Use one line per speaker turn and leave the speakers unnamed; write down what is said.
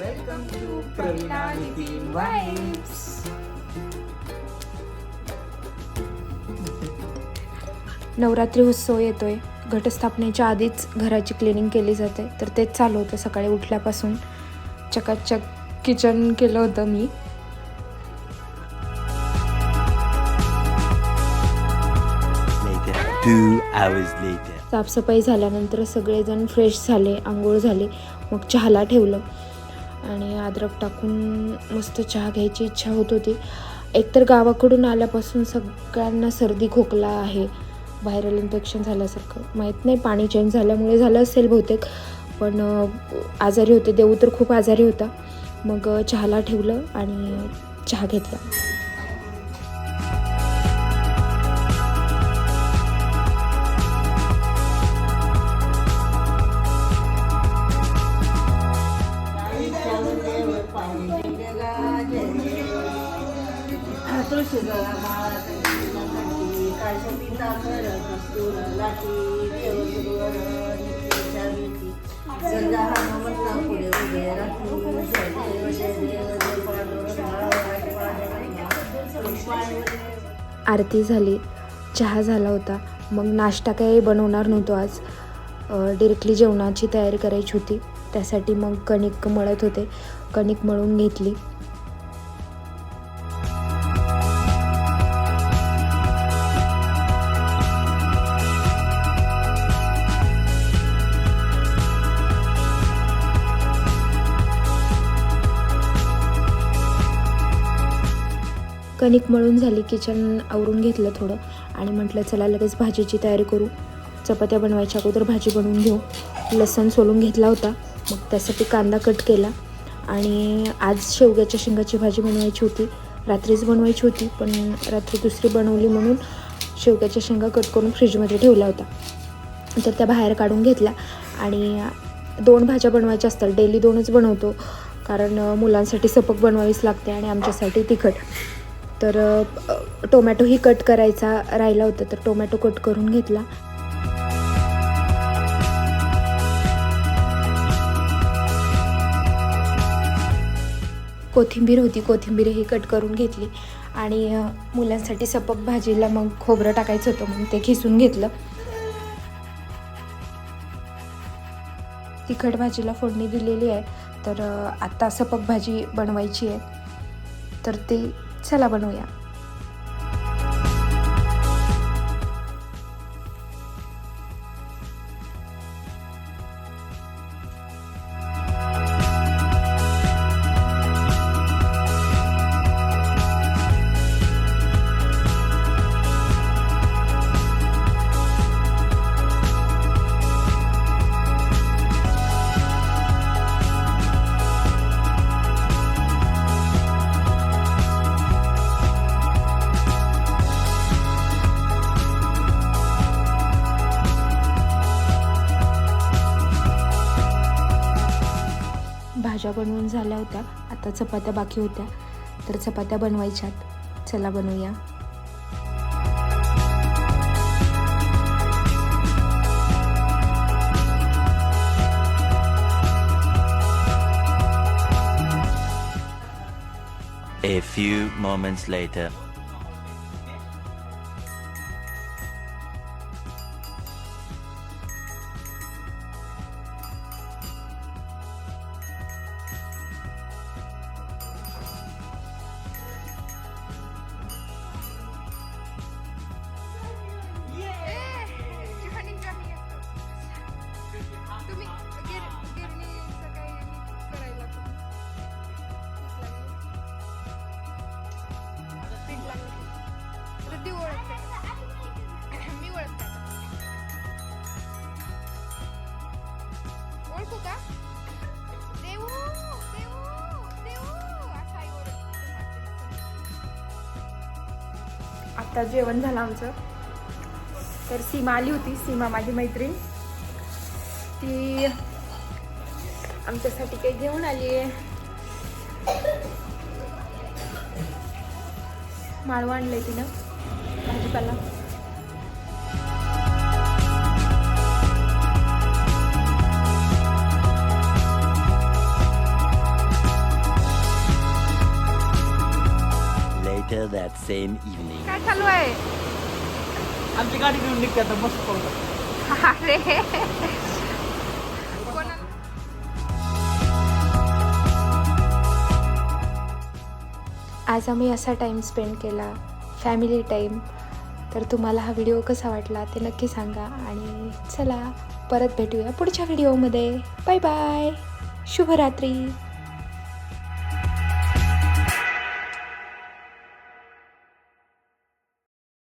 Welcome to Praveena Nitin vibes
Navratri उत्सव येतोय. घटस्थापनेच्या आधीच घराची क्लिनिंग केली जाते. तर तेच चालू होतं सकाळी उठल्यापासून. चकाचक किचन केलं होतं मी.
Later. Two hours later.
साफसफाई झाल्यानंतर सगळेजण फ्रेश झाले आंघोळ झाले. मग चहाला ठेवलं. आणि अद्रक टाकून मस्त चहा घ्यायची इच्छा होत होती. एकतर गावाकडून आल्यापासून सगळ्यांना सर्दी खोकला आहे व्हायरल इन्फेक्शन झाल्यासारखं. माहीत नाही पाणी चेंज झाल्यामुळे झालं असेल बहुतेक पण आजारी होते. देऊ तर खूप आजारी होता. मग चहाला ठेवलं आणि चहा घेतला. आरती झाली चहा झाला होता. मग नाश्ता काही बनवणार नव्हतो आज. डिरेक्टली जेवणाची तयारी करायची होती. त्यासाठी मग कणिक मळत होते. कणिक मळून घेतली. कणिक मळून झाली किचन आवरून घेतलं थोडं आणि म्हटलं चला लगेच भाजीची तयारी करू. चपात्या बनवायच्या अगोदर भाजी बनवून घेऊ. लसण सोलून घेतला होता. मग त्यासाठी कांदा कट केला आणि आज शेवग्याच्या शेंगाची भाजी बनवायची होती. रात्रीच बनवायची होती पण रात्री दुसरी बनवली म्हणून शेवग्याच्या शेंगा कट करून फ्रीजमध्ये ठेवला होता. तर त्या बाहेर काढून घेतल्या आणि दोन भाज्या बनवायच्या असतात. डेली दोनच बनवतो कारण मुलांसाठी सपक बनवावीच लागते आणि आमच्यासाठी तिखट. तर टोमॅटोही कट करायचा राहिला होता तर टोमॅटो कट करून घेतला. कोथिंबीर होती कोथिंबीरही कट करून घेतली. आणि मुलांसाठी सपक भाजीला मग खोबरं टाकायचं होतं मग ते खिसून घेतलं. तिखट भाजीला फोडणी दिलेली आहे तर आत्ता सपक भाजी बनवायची आहे. तर ते चला बनवूया. भाज्या बनवून झाल्या होत्या. आता चपात्या बाकी होत्या. तर चपात्या बनवायच्यात. चला बनवूया.
A few moments later.
आत्ता जेवण झालं आमचं. तर सीमा आली होती सीमा माझी मैत्रीण. ती आमच्यासाठी काही घेऊन आली आहे. माळवं आणलंय तिनं भाजीपाला.
That same evening.
काय चालू आहे?
आमची गाडी घेऊन निघते आता मस्त पाहू
अरे. कोणाला
आज आम्ही असा टाईम स्पेंड केला फॅमिली टाईम तर तुम्हाला हा व्हिडिओ कसा वाटला ते नक्की सांगा आणि चला परत भेटूया पुढच्या व्हिडिओमध्ये बाय बाय शुभरात्री.